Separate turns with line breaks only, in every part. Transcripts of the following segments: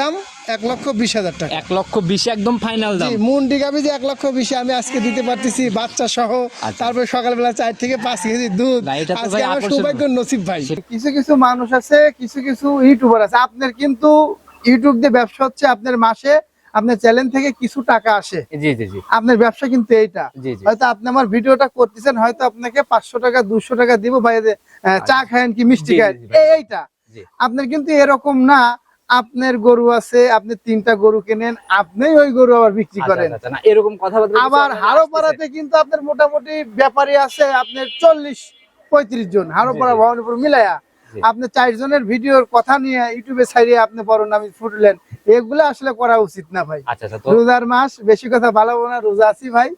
দাম এক লক্ষ বিশ হাজার টাকা।
এক লক্ষ বিশ একদম ফাইনাল দাম।
মুন্ডি গাবি যে এক লক্ষ বিশে আমি আজকে দিতে পারতেছি বাচ্চা সহ।
আচ্ছা।
তারপরে সকালবেলা চার থেকে পাঁচ কেজি দুধ।
না, এটা তো
আজকে আমার সৌভাগ্য নসিব ভাই। কিছু কিছু মানুষ আছে কিছু কিছু ইউটিউবার আছে। আপনার কিন্তু ইউটিউব দিয়ে ব্যবসা হচ্ছে আপনার মাসে আপনার চ্যানেল থেকে কিছু টাকা আসে।
জি জি জি।
আপনার ব্যবসা কিন্তু এইটা।
জি জি।
হয়তো আপনি আমার ভিডিওটা করতেছেন হয়তো আপনাকে পাঁচশো টাকা দুশো টাকা দিব ভাই চা খায়েন কি মিষ্টি খায়েন এইটা।
জি।
আপনার কিন্তু এরকম না আপনার গরু আছে আপনি তিনটা গরু কেনেন আপনিই ওই গরু আবার বিক্রি
আচ্ছা,
করেন
আচ্ছা, এরকম কথাবার্তা
আবার
আসতেছে?
পাড়াতে কিন্তু আপনার মোটামুটি ব্যাপারী আছে আপনার চল্লিশ পঁয়ত্রিশ জন হাড়ো পাড়া। ভবনপুর মিলাইয়া। আপনি চারজনের ভিডিওর কথা নিয়ে ইউটিউবে ছাড়িয়ে আপনি বড় আমি ফুটলেন এগুলো আসলে করা উচিত না ভাই
আচ্ছা আচ্ছা
রোজার মাস বেশি কথা ভালো না রোজা আছি ভাই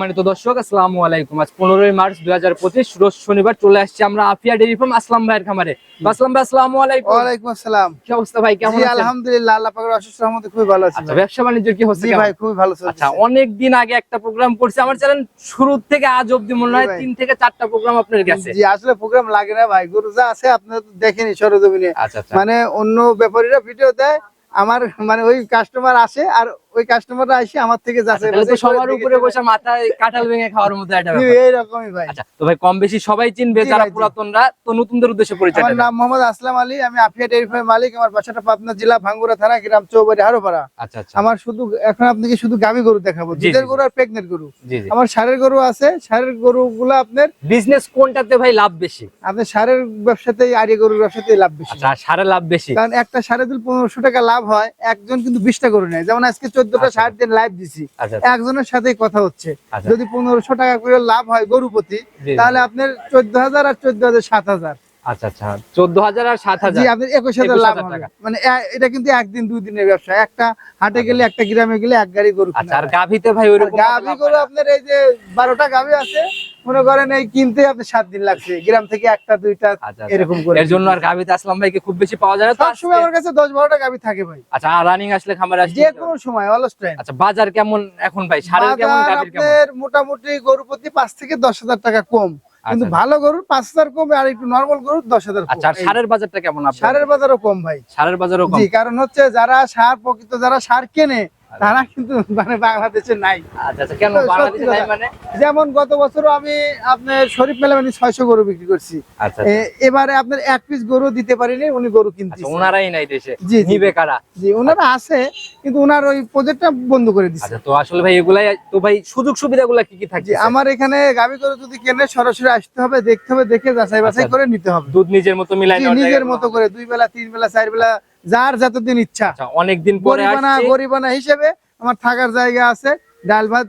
সম্মানিত দর্শক আসসালামু আলাইকুম। আজ পনেরোই মার্চ দুই হাজার পঁচিশ রোজ শনিবার চলে আসছে আমরা আফিয়া ডেরি ফার্ম আসলাম ভাইয়ের খামারে। আসলাম ভাই আসসালামু আলাইকুম।
ওয়ালাইকুম আসসালাম।
কি অবস্থা ভাই কেমন আছেন?
আলহামদুলিল্লাহ আল্লাহ পাকের অশেষ রহমতে খুবই ভালো আছি
আচ্ছা ব্যবসা বাণিজ্যের কি হচ্ছে
ভাই খুবই ভালো চলছে।
আচ্ছা অনেক দিন আগে একটা প্রোগ্রাম করছি আমার চ্যানেল শুরু থেকে আজ অব্দি মনে হয় তিন থেকে চারটা প্রোগ্রাম আপনার গেছে
জি আসলে প্রোগ্রাম লাগে না ভাই গরু যা আছে আপনারা তো দেখেনি সরজমিনে।
আচ্ছা আচ্ছা।
মানে অন্য ব্যাপারীরা ভিডিও দেয় আমার মানে ওই কাস্টমার আসে আর ওই কাস্টমাররা আসে আমার থেকে যাচ্ছে
আচ্ছা, তাহলে তো সবার উপরে বসে মাথায় কাঁঠাল ভেঙে খাওয়ার মতো ব্যাপার।
এইরকমই ভাই।
আচ্ছা তো ভাই কম বেশি সবাই চিনবে যারা পুরাতনরা তো নতুনদের উদ্দেশ্যে পরিচয়
আমার নাম মোহাম্মদ আসলাম আলী আমি আফিয়া ডেয়ারি ফার্মের মালিক আমার বাসাটা পাবনা জেলা ভাঙ্গুরা থানা গ্রাম চৌবাড়ি হারোপাড়া।
আচ্ছা আচ্ছা।
আমার শুধু এখন আপনাকে শুধু গাভী গরু দেখাবো দুধের গরু আর প্রেগনেন্ট গরু। আমার সারের গরু আছে সারের গরুগুলো আপনার
বিজনেস কোনটাতে ভাই লাভ বেশি?
আপনার সারের ব্যবসাতেই আড়িয়ে গরুর ব্যবসাতেই লাভ বেশি।
আচ্ছা সারে লাভ বেশি?
কারণ একটা সাড়ে দুল পনেরোশো টাকা লাভ হয় একজন কিন্তু বিশটা গরু নেয়। যেমন আজকে চোদ্দটা
আচ্ছা।
ষাট দিন লাইভ দিছি।
আচ্ছা
একজনের সাথে কথা হচ্ছে।
আচ্ছা।
যদি পনেরোশো টাকা করে লাভ হয় গরু প্রতি
জি, জি।
তাহলে আপনার চোদ্দ হাজার আর চোদ্দ হাজার সাত হাজার
আচ্ছা আচ্ছা। চোদ্দ হাজার আর সাত হাজার
একুশ হাজার
21,000
লাভ
টাকা।
মানে এটা কিন্তু একদিন দুই দিনের ব্যবসা। একটা হাটে গেলে একটা গ্রামে গেলে এক গাড়ি গরু
আচ্ছা আর গাভিতে ভাই
গাভি গরু আপনার এই যে বারোটা গাভি আছে মনে করেন এই কিনতে আপনার সাত দিন লাগছে গ্রাম থেকে একটা দুইটা
আচ্ছা, আচ্ছা।
এরকম করে।
এর জন্য আর গাভিতে আসলাম ভাইকে খুব বেশি পাওয়া যায় না? তো
সবসময় আমার কাছে দশ বারোটা গাভি থাকে ভাই।
আচ্ছা আর রানিং আসলে খামার আসলে
যে কোনো সময় অলস টাইম
আচ্ছা বাজার কেমন এখন ভাই? সারের কেমন গাভির কেমন?
মোটামুটি গরু প্রতি পাঁচ থেকে দশ হাজার টাকা কম। কিন্তু
আচ্ছা।
ভালো গরুর পাঁচ হাজার কম আর একটু নর্মাল গরুর দশ হাজার
আচ্ছা সারের বাজারটা কেমন
সারের বাজারও কম ভাই।
সারের বাজারও কম।
জি কারণ হচ্ছে যারা সার প্রকৃত যারা সার কেনে তারা কিন্তু মানে বাংলাদেশে নাই।
আচ্ছা আচ্ছা কেন? বাংলাদেশে নাই মানে?
যেমন গত বছরও আমি আপনার শরীফ মেলা মানে ছয়শো গরু বিক্রি করছি।
আচ্ছা
এবারে আপনার এক পিস গরু দিতে পারিনি উনি গরু কিনতে
ওনারাই নাই দেশে।
জি।
নিবে কারা?
জি ওনারা আছে কিন্তু ওনার ওই প্রজেক্টটা বন্ধ করে দিচ্ছে
আচ্ছা তো আসলে ভাই এগুলাই তো ভাই সুযোগ সুবিধাগুলো কি কি থাকে
আমার এখানে গাভী গরু যদি কেনে সরাসরি আসতে হবে দেখতে হবে দেখে যাচাই বাছাই। করে নিতে হবে।
দুধ নিজের মতো মিলাই
নিজের মতো করে দুই বেলা তিন বেলা চার বেলা যার যতদিন ইচ্ছা।
আচ্ছা অনেকদিন পরে
গরিবানা হিসেবে আমার থাকার জায়গা আছে। ডাল ভাত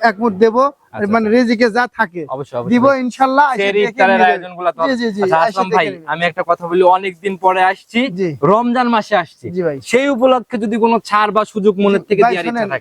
এক মুঠ দেবো। মানে রেজিকে যা থাকে দিব ইনশাল্লাহ
আচ্ছা ভাই আমি একটা কথা বলি অনেকদিন পরে আসছি রমজান মাসে আসছি। সেই উপলক্ষে যদি কোনো ছাড় বা সুযোগ মনের থেকে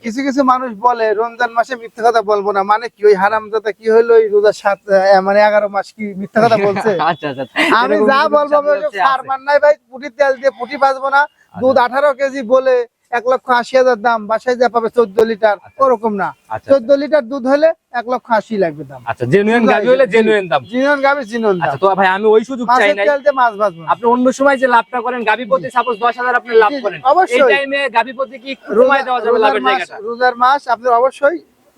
কিছু কিছু মানুষ বলে রমজান মাসে মিথ্যা কথা বলব না মানে কি ওই হারাম দাদা কি হলো ওই রোজা সাত মানে এগারো মাস কি মিথ্যা কথা বলছে?
আচ্ছা আচ্ছা
আমি যা বলব
ছাড়
মান নাই ভাই পুটি তেল দিয়ে পুটি বাঁচবো না দুধ আঠারো কেজি বলে এক লক্ষ আশি হাজার দাম বাসায় যা পাবে চোদ্দ লিটার ওরকম না।
আচ্ছা
চোদ্দ লিটার দুধ হলে এক লক্ষ আশি লাগবে দাম।
আচ্ছা জেনুইন গাভি হলে জেনুইন দাম।
জেনুয়েন গাভি
আচ্ছা
দাম।
তো ভাই আমি ওই সুযোগ চাই
না চলতে মাছ বাঁচবো
আপনি অন্য সময় যে লাভটা করেন গাভি প্রতি সাপোজ দশ হাজার আপনি লাভ করেন।
অবশ্যই।
এই টাইমে গাভি প্রতি কি কমায় দেওয়া যাবে লাভের জায়গাটা?
রোজার মাস আপনি অবশ্যই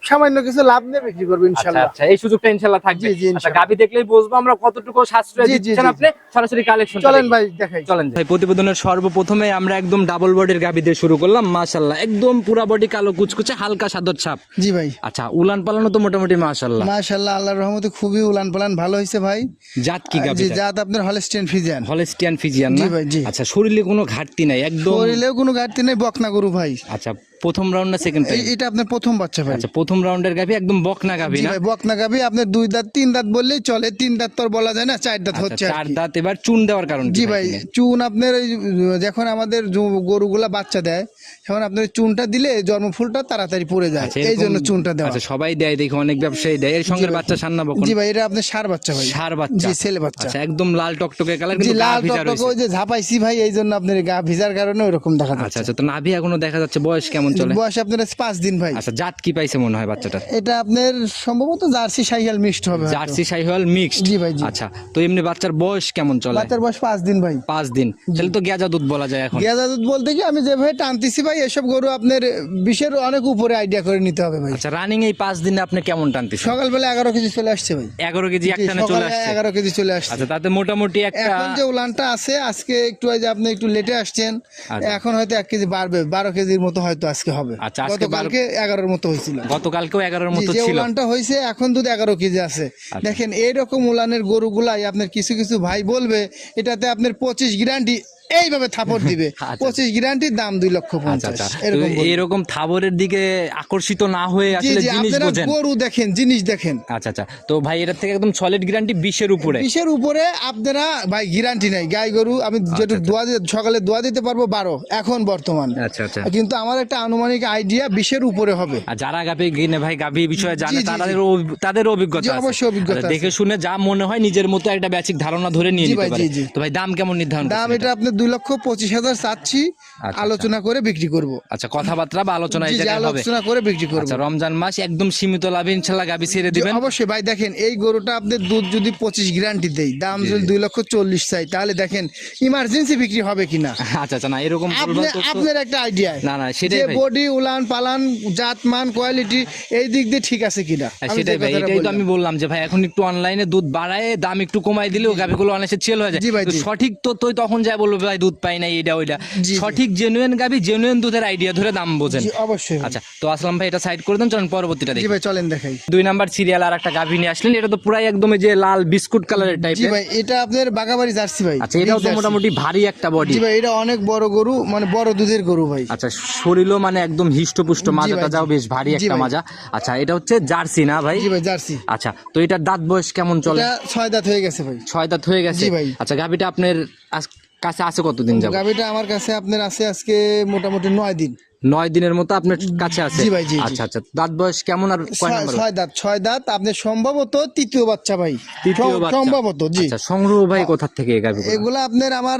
সামান্য কিছু লাভ নিয়ে বিক্রি করবেন
আচ্ছা
ইনশাল্লাহ।
আচ্ছা এই সুযোগটা ইনশাল্লাহ থাকবে।
জি, জি,
আচ্ছা গাবি দেখলেই বুঝব আমরা কতটুকু সাশ্রয়
জি, জি,
দিচ্ছেন আপনি। সরাসরি কালেকশন
চলেন ভাই দেখাই।
চলেন ভাই। প্রতিবেদনের সর্বপ্রথমে আমরা একদম ডাবল বডির গাবি দিয়ে শুরু করলাম মাশাল্লাহ একদম পুরা বডি কালো কুচকুচে হালকা সাদর ছাপ।
জি ভাই।
আচ্ছা উলান পালানো তো মোটামুটি মাশাল্লাহ
মাশাআল্লাহ আল্লাহর রহমতে খুবই উলান পালান ভালো হয়েছে ভাই।
জাত কি গাবি
জি জাত আপনার হলস্টেন ফিজিয়ান
হলেস্টিয়ান ফিজিয়ান
জি
না?
ভাই, জি।
আচ্ছা শরীরে কোনো ঘাটতি নাই একদম
শরীরেও কোনো ঘাটতি নেই বকনা গরু ভাই।
আচ্ছা প্রথম রাউন্ড না সেকেন্ড
টাইম এটা আপনার প্রথম বাচ্চা ভাই।
আচ্ছা প্রথম রাউন্ডের গাভি একদম বকনা গাভি না?
বকনা গাবি আপনার দুই দাঁত তিন দাঁত বললেই চলে তিন দাঁত তো বলা যায় না চার দাঁত
আচ্ছা,
হচ্ছে আর
চার দাঁত এবার চুন দেওয়ার কারণ কি
জি ভাই চুন আপনার ওই যখন আমাদের গরুগুলা বাচ্চা দেয় এখন আপনার চুনটা দিলে জন্মফুলটা তাড়াতাড়ি পড়ে যায়।
আচ্ছা,
এই জন্য চুনটা দেওয়া।
আচ্ছা সবাই দেয় দেখি অনেক ব্যবসায়ী দেয়। এর সঙ্গে বাচ্চা সান্না বকন
জি ভাই এটা আপনার সার বাচ্চা ভাই।
সার বাচ্চা।
জি ছেলে বাচ্চা।
আচ্ছা একদম লাল টকটকে কালার কিন্তু
লাল টকটকে ওই যে ঝাপাইছি ভাই এই জন্য আপনার গা ভিজার কারণে ওরকম দেখা
আচ্ছা
যাচ্ছে।
আচ্ছা তো নাভি এখনও দেখা যাচ্ছে বয়স কেমন চলে?
বয়স আপনার পাঁচ দিন ভাই।
আচ্ছা জাত কি পাইছে মনে হয় বাচ্চাটা
এটা আপনার সম্ভবত জার্সি সাইহাল মিক্সড হবে
জার্সি শাহিওয়াল মিক্সড?
জি ভাই, জি।
আচ্ছা তো এমনি বাচ্চার বয়স কেমন চলে?
বাচ্চার বয়স পাঁচ দিন ভাই।
পাঁচ দিন। তাহলে তো গেজা দুধ বলা যায় এখন।
গেঁদা দুধ বলতে কি আমি যেভাবে টানতেছি ভাই এসব গরু আপনার বিশের অনেক উপরে আইডিয়া করে নিতে হবে ভাই।
আচ্ছা রানিং এই পাঁচ দিনে আপনি কেমন টানতেছেন?
সকালবেলা এগারো কেজি চলে আসছে ভাই।
এগারো কেজি চলে আসছে।
এগারো কেজি চলে আসছে।
আচ্ছা তাতে মোটামুটি একটা
এখন যে উলানটা আছে আজকে একটু যে আপনি একটু লেটে আসছেন
আচ্ছা।
এখন হয়তো এক কেজি বাড়বে বারো কেজির মতো হয়তো আজকে হবে।
আচ্ছা,
গতকালকে এগারোর মতো হয়েছিল।
গতকালকেও এগারোর মতো
যে
ছিল।
উলানটা হয়েছে এখন দুধ এগারো কেজি আছে। দেখেন এইরকম উলানের গরুগুলাই আপনার কিছু কিছু ভাই বলবে এটাতে আপনার পঁচিশ গ্যারান্টি এইভাবে থাপড় দিবে।
আচ্ছা।
পঁচিশ গ্যারান্টির দাম দুই লক্ষ
আচ্ছা
পঞ্চাশ।
আচ্ছা।
এরকম
থাবরের দিকে আকর্ষিত না হয়ে আসলে জিনিস বোঝেন।
গরু দেখেন জিনিস দেখেন।
আচ্ছা আচ্ছা। তো ভাই এটার থেকে একদম সলিড গ্যারান্টি বিশের উপরে।
বিশের উপরে আপনারা ভাই গ্যারান্টি নাই। গাই গরু আমি যেটুকু দোয়া দিয়ে সকালে দোয়া দিতে পারব বারো এখন বর্তমান।
আচ্ছা আচ্ছা।
কিন্তু আমার একটা আনুমানিক আইডিয়া বিশের উপরে হবে।
আর যারা গাভি কিনে ভাই গাভি বিষয়ে জানে তাদের তাদের অভিজ্ঞতা আছে।
অবশ্যই অভিজ্ঞতা
আচ্ছা, দেখে শুনে যা মনে হয় নিজের মতো একটা বেসিক ধারণা ধরে নিয়ে নিতে পারে। তো ভাই দাম কেমন নির্ধারণ
দাম এটা আপনি দুই লক্ষ পঁচিশ হাজার চাচ্ছি
আচ্ছা।
আলোচনা করে বিক্রি করব।
আচ্ছা কথাবার্তা বা আলোচনা
আলোচনা করে বিক্রি করব।
আচ্ছা রমজান মাস একদম সীমিত লাভ ইনশাল্লাহ গাভি ছেড়ে দিবেন।
অবশ্যই ভাই দেখেন এই গরুটা আপনার দুধ যদি পঁচিশ গ্যারান্টি দেই দাম যদি দুই লক্ষ চল্লিশ চাই তাহলে দেখেন ইমার্জেন্সি বিক্রি হবে কিনা?
আচ্ছা আচ্ছা না এরকম
আপনার একটা আইডিয়া
না, না, সেটাই
বডি উলান পালান জাত মান কোয়ালিটি এই দিক দিয়ে ঠিক আছে কিনা?
হ্যাঁ, সেটাই ভাই এটাই তো আমি বললাম যে ভাই এখন একটু অনলাইনে দুধ বাড়ায় দাম একটু কমাই দিলেও গাভিগুলো অনেক সেল হয়ে যায়। সঠিক তো তুই তখন যায় বলব ভাই দুধ পাই না এটা ওইটা। সঠিক জেনুইন গাভি জেনুইন দুধের আইডিয়া ধরে দাম বোঝেন।
জি অবশ্যই।
আচ্ছা তো আসলাম ভাই এটা সাইড করে দেন চলুন পরবর্তীটা
জি
দেখি।
ভাই চলেন দেখাই।
দুই নাম্বার সিরিয়াল আর একটা গাভি নিয়ে আসলেন এটা তো পুরাই একদম যে লাল বিস্কুট কালারের
জি ভাই এটা আপনার বাগাবাড়ি জার্সি ভাই
আচ্ছা এটাও তো মোটামুটি ভারী একটা বডি
জি ভাই এটা অনেক বড় গরু মানে বড় দুধের গরু ভাই।
আচ্ছা শরীরও মানে একদম হিষ্টপুষ্ট মাজাটা যাও বেশ ভারী একটা মাজা। আচ্ছা এটা হচ্ছে জার্সি না ভাই?
জি ভাই জার্সি।
আচ্ছা তো এটা দাঁত বয়স কেমন চলে?
এটা ছয় দাঁত হয়ে গেছে ভাই।
ছয় দাঁত হয়ে গেছে।
জি ভাই।
আচ্ছা গাভিটা আপনার কাছে আছে কতদিন যাবে
গাভিটা আমার কাছে আপনার আছে আজকে মোটামুটি নয় দিন।
নয় দিনের মতো আপনার কাছে আছে?
জি ভাই, জি।
আচ্ছা আচ্ছা। দাঁত বয়স কেমন আর কয়
ছয়
নাম্বার?
ছয় দাঁত ছয় দাঁত আপনি সম্ভবত তৃতীয় বাচ্চা ভাই।
তৃতীয় বাচ্চা।
সম্ভবত জি।
আচ্ছা সংগ্রহ ভাই কোথা থেকে গাভি
এগুলা আপনার আমার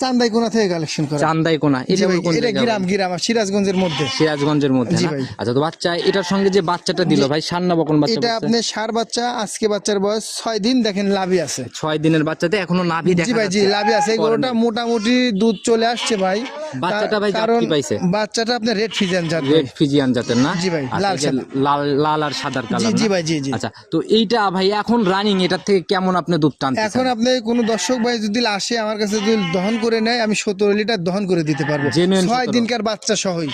চান্দাইকোনা থেকে কালেকশন করা
চান্দাই এটা কোন
এটা গ্রাম গ্রাম সিরাজগঞ্জের মধ্যে
সিরাজগঞ্জের মধ্যে
জি
না?
ভাই।
আচ্ছা তো বাচ্চা এটার সঙ্গে যে বাচ্চাটা দিল ভাই সান্না বকন বাচ্চা
এটা আপনি সার বাচ্চা আজকে বাচ্চার বয়স ছয় দিন দেখেন লাভই আছে
ছয় দিনের বাচ্চাতে এখনও নাভি দেখা
জি ভাই জি
যাচ্ছে।
আছে এই গরুটা মোটামুটি দুধ চলে আসছে ভাই
বাচ্চাটা ভাই কি পাইছে?
বাচ্চাটা আপনার রেড ফিজিয়ান জাত
রেড ফিজিয়ান জাতের না
জি ভাই,
আচ্ছা,
লাল।
লাল লাল আর সাদার কালার
জি ভাই, জি, জি।
আচ্ছা তো এইটা ভাই এখন রানিং এটার থেকে কেমন আপনি দুধ টানতে
এখন আপনি কোনো দর্শক ভাই যদি আসে আমার কাছে যদি দহন করে নেয় আমি সতেরো লিটার দহন করে দিতে পারব। ছয় দিনকার বাচ্চা সহই।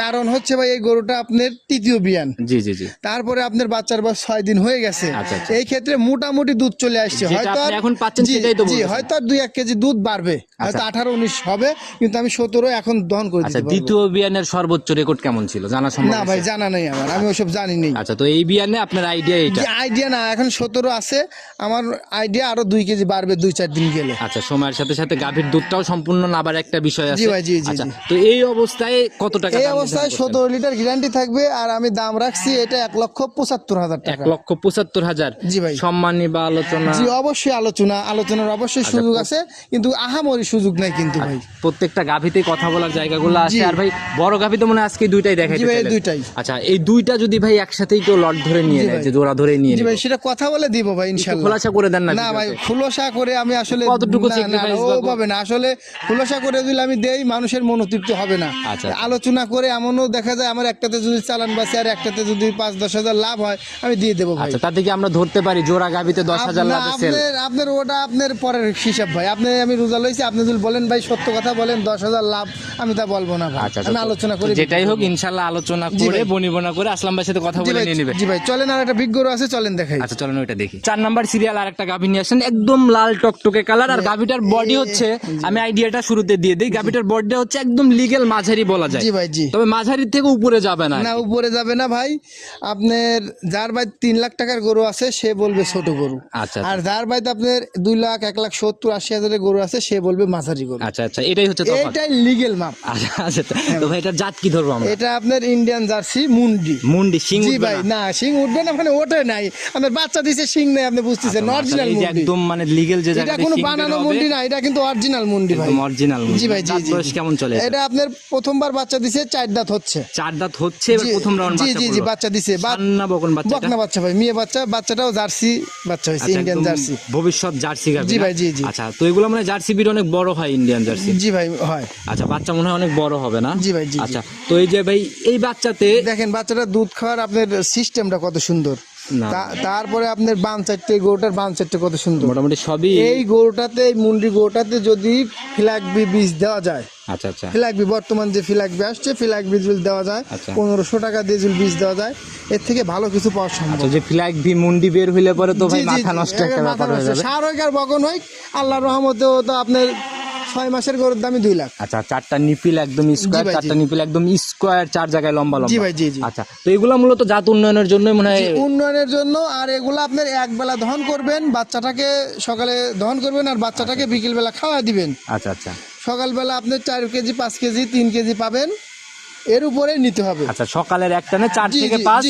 কারণ হচ্ছে ভাই এই গরুটা আপনার তৃতীয় বিয়ান।
জি জি জি।
তারপরে আপনার বাচ্চার বয়স ছয় দিন হয়ে গেছে।
আচ্ছা, আচ্ছা।
এই ক্ষেত্রে মোটামুটি দুধ চলে আসছে। হয়তো
এখন পাচ্ছেন
জি। হয়তো দুই এক কেজি দুধ বাড়বে। হয়তো আঠারো উনিশ হবে কিন্তু আমি সতেরো এখন দহন করে
আচ্ছা
দিতে পারব।
দ্বিতীয় বিয়ানের সর্বোচ্চ রেকর্ড কেমন ছিল? জানা সম্ভব
না ভাই জানা নেই আমার। আমি ওসব জানি নেই।
আচ্ছা তো এই বিয়ানে আপনার আইডিয়া এটা
আইডিয়া না এখন সতেরো আছে। আমার আইডিয়া আরও দুই কেজি বাড়বে দুই চার দিন গেলে।
আচ্ছা সময়ের সাথে সাথে গাভীর দুধটাও সম্পূর্ণ নাবার একটা বিষয় আছে।
জি ভাই, জি, জি,
আচ্ছা তো এই অবস্থায় কত টাকা
এই অবস্থায়
নির্ধারণ করছেন?
সতেরো লিটার গ্যারান্টি থাকবে আর আমি দাম রাখছি এটা এক লক্ষ পঁচাত্তর হাজার
এক লক্ষ পঁচাত্তর হাজার।
জি ভাই।
সম্মানী বা আলোচনা।
জি অবশ্যই আলোচনা আলোচনার অবশ্যই
আচ্ছা,
সুযোগ আছে কিন্তু আহামরি সুযোগ নাই কিন্তু ভাই।
প্রত্যেকটা গাভীতে কথা বলার জায়গাগুলো আছে। আর ভাই বড় গাভী তো মনে আজকে দুইটাই দেখাই
জি ভাই, দুইটাই।
আচ্ছা এই দুইটা যদি ভাই একসাথেই কেউ লট ধরে নিয়ে
যায়
যে জোড়া ধরে নিয়ে
জি ভাই সেটা কথা বলে দিব ভাই
একটু
ইনশাল্লাহ।
খোলাসা করে দেন না
না ভাই। খুলসা করে আমি আসলে
কতটুকু
না, পাবে না। আসলে খুলসা করে দিলে আমি দেই মানুষের মনোতৃপ্তি হবে না।
আচ্ছা।
আলোচনা করে এমনও দেখা যায় আমার একটাতে যদি চালান বাসে আর একটাতে যদি পাঁচ দশ হাজার লাভ হয় আমি দিয়ে দেবো ভাই।
আচ্ছা তাতে কি আমরা ধরতে পারি জোড়া গাভীতে দশ হাজার
আপনা- আপনার আপনার ওটা আপনার পরের হিসাব ভাই। আপনি আমি রোজা লইছি আপনি যদি বলেন ভাই সত্য কথা বলেন দশ হাজার লাভ আমি তা বলব না ভাই।
আচ্ছা
আমি আলোচনা করে
যেটাই হোক ইনশাল্লাহ আলোচনা করে
ভাই।
বনিবনা করে আসলাম ভাইয়ের সাথে কথা বলে
ভাই
নিয়ে নেবে।
জি ভাই চলেন আর একটা বিজ্ঞ আছে চলেন দেখাই।
আচ্ছা চলেন ওইটা দেখি। চার নাম্বার সিরিয়াল আর একটা গাভী নিয়ে আসেন একদম লাল টকটকে কালার আর গাভীটার বডি হচ্ছে আমি আইডিয়াটা শুরুতে দিয়ে দিই। গাভিটার বডিটা হচ্ছে একদম লিগেল মাঝারি বলা যায়।
জি ভাই জি।
তবে মাঝারির থেকে উপরে যাবে না
না উপরে যাবে না ভাই। আপনার যার ভাই তিন লাখ টাকার গরু আছে সে বলবে ছোট গরু।
আচ্ছা
আর যার ভাই আপনার দুই লাখ এক লাখ সত্তর আশি হাজারের গরু আছে সে বলবে মাঝারি গরু।
আচ্ছা আচ্ছা এটাই হচ্ছে
এইটাই লিগেল মাপ
আচ্ছা আচ্ছা তো ভাই এটার জাত কি ধরবো আমরা?
এটা আপনার ইন্ডিয়ান জার্সি মুন্ডি।
মুন্ডি সিং
জি ভাই
না?
সিং উঠবে না মানে ওঠে নাই। আপনার বাচ্চা দিছে সিং নাই আপনি বুঝতেছেন অরিজিনাল মুন্ডি।
একদম মানে লিগেল যে
এটা কোনো বানানো মুন্ডি না এটা কিন্তু অরিজিনাল মুন্ডি ভাই।
অরিজিনাল
জি ভাই জি জি
বয়স কেমন চলে এটা?
আপনার প্রথমবার বাচ্চা দিছে চার দাঁত হচ্ছে।
চার দাঁত হচ্ছে এবার প্রথম রাউন্ড বাচ্চা
জি জি। বাচ্চা দিছে।
বকন বাচ্চা
বকনা বাচ্চা ভাই মেয়ে বাচ্চা বাচ্চাটাও জার্সি বাচ্চা
আচ্ছা,
ইন্ডিয়ান জার্সি।
ভবিষ্যৎ জার্সি
জি ভাই, জি, জি।
আচ্ছা তো এগুলো মানে জার্সি বিট অনেক বড় হয় ইন্ডিয়ান জার্সি।
জি ভাই হয়।
আচ্ছা বাচ্চা মনে হয় অনেক বড় হবে না?
জি ভাই, জি।
আচ্ছা তো এই যে ভাই এই বাচ্চাতে
দেখেন বাচ্চাটা দুধ খাওয়ার আপনার সিস্টেমটা কত সুন্দর। তারপরে আপনার বাম চারটে গরুটার বাম চারটে কত সুন্দর।
মোটামুটি সবই
এই গরুটাতে এই মুন্ডি গরুটাতে যদি ফিলাকবি বীজ দেওয়া যায়
আচ্ছা আচ্ছা।
ফিলাকবি বর্তমান যে ফিলাকবি আসছে ফিলাক বীজ দেওয়া যায়
আচ্ছা।
পনেরোশো টাকা দিয়ে যদি বীজ দেওয়া যায় এর থেকে ভালো কিছু পাওয়া সম্ভব।
আচ্ছা যে ভি মুন্ডি বের হইলে পরে তো ভাই মাথা নষ্ট একটা ব্যাপার হয়ে যাবে।
সার হোক আর বকন হোক আল্লাহর রহমতেও তো আপনার ছয় মাসের গরুর দামই দুই লাখ।
আচ্ছা চারটা নিপিল একদম স্কোয়ার চারটা নিপিল একদম স্কোয়ার চার জায়গায় লম্বা লম্বা।
জি ভাই, জি, জি।
আচ্ছা তো এগুলো মূলত জাত উন্নয়নের জন্য মনে হয়
উন্নয়নের জন্য আর এগুলো আপনার এক বেলা দহন করবেন বাচ্চাটাকে সকালে দহন করবেন আর বাচ্চাটাকে বিকেল বেলা খাওয়া দিবেন।
আচ্ছা আচ্ছা।
সকালবেলা আপনি চার কেজি পাঁচ কেজি তিন কেজি পাবেন। এর উপরে নিতে হবে।
আচ্ছা সকালের একটানে চার থেকে পাঁচ?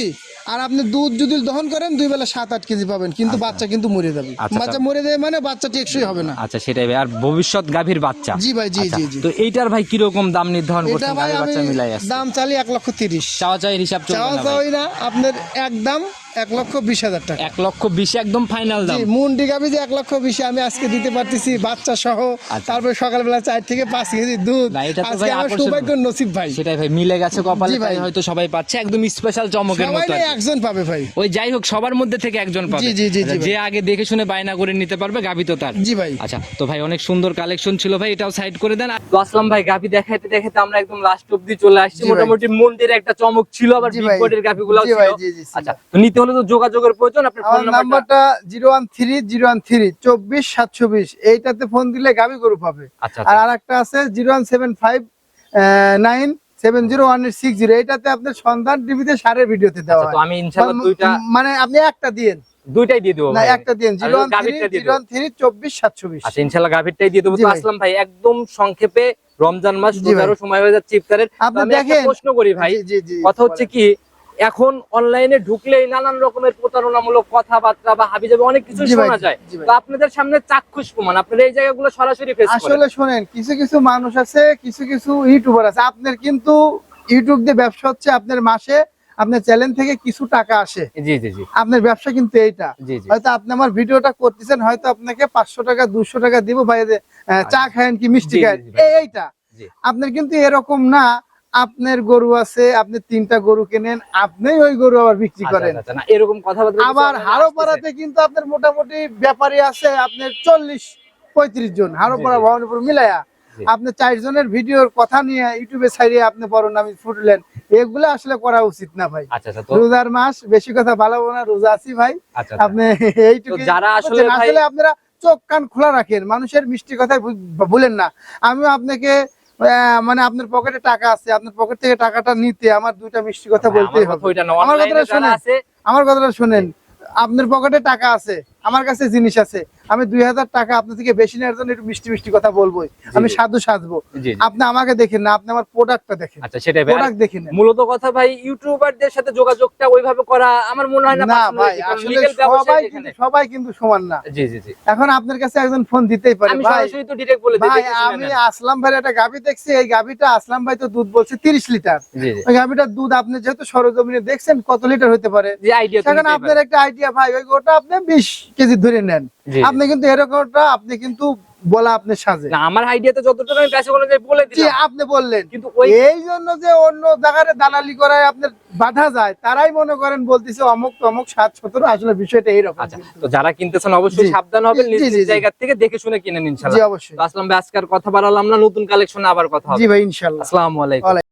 আর আপনি দুধ যদি দহন করেন দুই বেলা সাত আট কেজি পাবেন। কিন্তু বাচ্চা কিন্তু মরে যাবে।
আচ্ছা,
বাচ্চা মরে যাবে মানে বাচ্চা টেকসই হবে না।
আচ্ছা সেটাই ভাই। আর ভবিষ্যৎ গাভীর বাচ্চা।
জি ভাই জি
আচ্ছা,
জি
তো এইটার ভাই কীরকম দাম নির্ধারণ করছেন? বাচ্চা মিলাই
দাম চালি এক লক্ষ তিরিশ।
চাওয়া চাই হিসাব
চাওয়া? চাওয়াই না আপনার এক দাম এক লক্ষ বিশ হাজার টাকা।
এক লক্ষ বিশ একদম ফাইনাল দাম।
মুন্ডি গাবি যে এক লক্ষ বিশে আমি আজকে দিতে পারতেছি বাচ্চা সহ।
আচ্ছা।
তারপরে সকালবেলা চার থেকে পাঁচ কেজি দুধ।
না, এটা তো
আজকে আমার সৌভাগ্য নসিব ভাই।
সেটাই ভাই মিলে গেছে কপালে
ভাই।
হয়তো সবাই পাচ্ছে একদম স্পেশাল চমকের মতো আর
না
কি।
একজন পাবে ভাই।
ওই যাই হোক সবার মধ্যে থেকে একজন পাবে।
জি, জি, জি,
আচ্ছা, যে আগে দেখে শুনে বায়না করে নিতে পারবে গাভী তো তার।
জি ভাই।
আচ্ছা তো ভাই অনেক সুন্দর কালেকশন ছিল ভাই এটাও সাইড করে দেন। তো আসলাম ভাই গাভী দেখাইতে দেখাইতে আমরা একদম লাস্ট অব্দি চলে আসছি। মোটামুটি মন্দিরে একটা চমক ছিল আবার বিগ বডির ছিল। আচ্ছা তো নিতে হলে তো যোগাযোগের প্রয়োজন ফোন নাম্বারটা
এইটাতে ফোন দিলে গাবি গরু পাবে।
আচ্ছা
আর
আচ্ছা
আরেকটা আছে zero one seven five nine seven zero one six zero এইটাতে আপনার সন্ধান টিভিতে সারের ভিডিওতে দেওয়া
তো আমি ইনশাআল্লাহ দুইটা
মানে আপনি একটা দিয়েন।
দুইটাই দিয়ে দেবো
না একটা
আর আচ্ছা ইনশাআল্লাহ গাভীরটাই দিয়ে দেবো। তো
ভাই।
আসলাম ভাই একদম সংক্ষেপে রমজান মাস রোজারও সময় হয়ে যাচ্ছে ইফতারের। তো
আপনি দেখেন-
প্রশ্ন করি ভাই। কথা হচ্ছে কি এখন অনলাইনে ঢুকলেই নানান রকমের প্রতারণামূলক কথাবার্তা বা হাবিজাবি অনেক কিছু শোনা যায়। তো আপনাদের সামনে চাক্ষুষ প্রমাণ আপনারা এই জায়গাগুলো সরাসরি ফেস
আসলে শোনেন কিছু কিছু মানুষ আছে কিছু কিছু ইউটিউবার আছে। আপনার কিন্তু ইউটিউব দিয়ে ব্যবসা হচ্ছে আপনার মাসে আপনার চ্যানেল থেকে কিছু টাকা আসে।
জি জি জি।
আপনার ব্যবসা কিন্তু এইটা। হয়তো আপনি আমার ভিডিওটা করতেছেন হয়তো আপনাকে পাঁচশো টাকা দুশো টাকা দিব আহ, চা খায়েন কি মিষ্টি খায়েন এইটা। আপনার কিন্তু এরকম না আপনার গরু আছে আপনি তিনটা গরু কেনেন আপনি ওই গরু আবার বিক্রি
আচ্ছা,
করেন।
আচ্ছা, এরকম কথাবার্তা
আবার
online
হারো পাড়াতে কিন্তু আপনার মোটামুটি ব্যাপারী আছে আপনার চল্লিশ পঁয়ত্রিশ জন। হারো
জি,
পাড়া
জি।
ভবানীপুর মিলাইয়া। আপনি চারজনের ভিডিওর কথা নিয়ে ইউটিউবে ছাড়িয়ে আপনি বড় নামে ফুটলেন। এগুলো আসলে করা উচিত না ভাই।
আচ্ছা
রোজার মাস বেশি কথা ভালো না রোজা আছি ভাই। আপনি এইটুকু
যারা আসলে
আসলে আপনারা চোখ কান খোলা রাখেন। মানুষের মিষ্টি কথাই ভুলেন না। আমিও আপনাকে মানে আপনার পকেটে টাকা আছে আপনার পকেট থেকে টাকাটা নিতে আমার দুইটা মিষ্টি কথা
বলতে
বলতেই
আমার
হবে আমার কথাটা শোনেন। আমার কথাটা শুনেন আপনার পকেটে টাকা আছে আমার কাছে জিনিস আছে আমি দুই হাজার টাকা আপনার থেকে বেশি নেওয়ার জন্য একটু মিষ্টি মিষ্টি কথা বলবোই। আমি সাধু সাজবো
জি, জি।
আপনি আমাকে দেখেন না আপনি আমার প্রোডাক্টটা দেখেন।
আচ্ছা সেটাই
প্রোডাক্ট দেখেন
মূলত কথা ভাই ইউটিউবারদের সাথে যোগাযোগটা ওইভাবে করা আমার মনে হয় না
ভাই আসলে সবাই কিন্তু সবাই কিন্তু সমান না।
জি জি জি।
এখন আপনার কাছে একজন ফোন দিতেই পারে।
আমি
ভাই
সরাসরি তো ডিরেক্ট বলে দিই
ভাই আমি আসলাম ভাই একটা গাভি দেখছি এই গাভিটা আসলাম ভাই তো দুধ বলছে তিরিশ লিটার।
জি জি।
ওই গাভিটার দুধ আপনি যেহেতু সরজমিনে দেখছেন কত লিটার হতে পারে?
যে আইডিয়া
সেখানে আপনার একটা আইডিয়া ভাই ওই গোটা আপনি বিশ কেজি ধরে নেন।
জি, জি।
আপনি কিন্তু এরকমটা আপনি কিন্তু বলা আপনি সাজে।
না আমার আইডিয়াতে যতটুকু আমি বলে
জি
দিলাম।
আপনি বললেন।
কিন্তু
এই জন্য যে অন্য জায়গায় দালালি করায় আপনার বাধা যায় তারাই মনে করেন বলতেছে অমুক তমুক সাত সতেরো আসলে বিষয়টা এইরকম।
আচ্ছা তো যারা কিনতেছেন অবশ্যই সাবধান হবেন
জি,
নিজ
জি, জি, জি।
জায়গা থেকে দেখে শুনে কিনেন
জি
ইনশাআল্লাহ।
অবশ্যই।
আসলাম ভাই আজকের কথা বাড়ালাম না নতুন কালেকশনে আবার কথা হবে।
জি ভাই ইনশাল্লাহ
আসসালামু আলাইকুম।